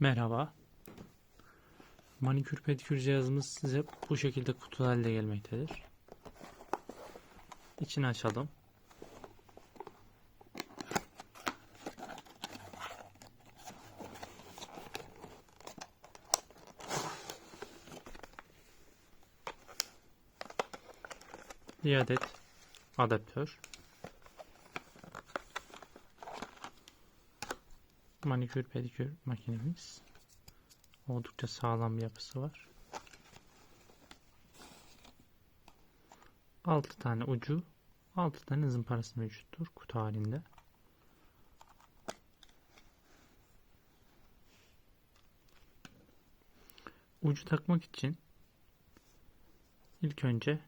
Merhaba. Manikür pedikür cihazımız size bu şekilde kutu halinde gelmektedir. İçini açalım. Bir adet adaptör. Manikür pedikür makinemiz. Oldukça sağlam bir yapısı var. 6 tane ucu, 6 tane zımparası mevcuttur kutu halinde. Ucu takmak için ilk önce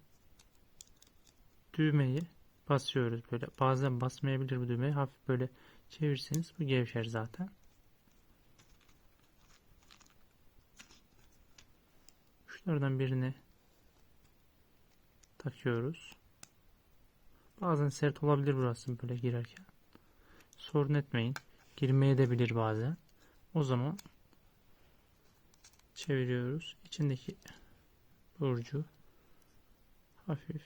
düğmeyi basıyoruz böyle. Bazen basmayabilir bu düğmeyi. Hafif böyle çevirirseniz bu gevşer zaten. Şunlardan birini takıyoruz. Bazen sert olabilir burası böyle girerken. Sorun etmeyin. Girmeye de bilir bazen. O zaman çeviriyoruz. İçindeki burcu hafif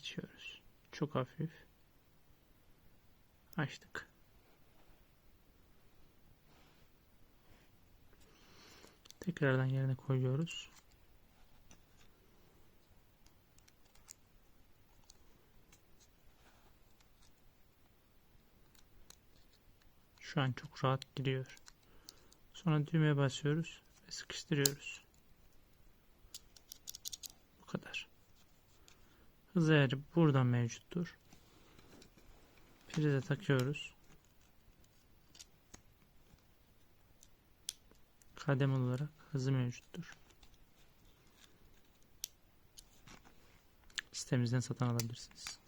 açıyoruz. Çok hafif açtık. Tekrardan yerine koyuyoruz. Şu an çok rahat gidiyor. Sonra düğmeye basıyoruz ve sıkıştırıyoruz. Bu kadar. Hız ayarı buradan mevcuttur. Prize takıyoruz. Kadem olarak hızı mevcuttur. Sitemizden satın alabilirsiniz.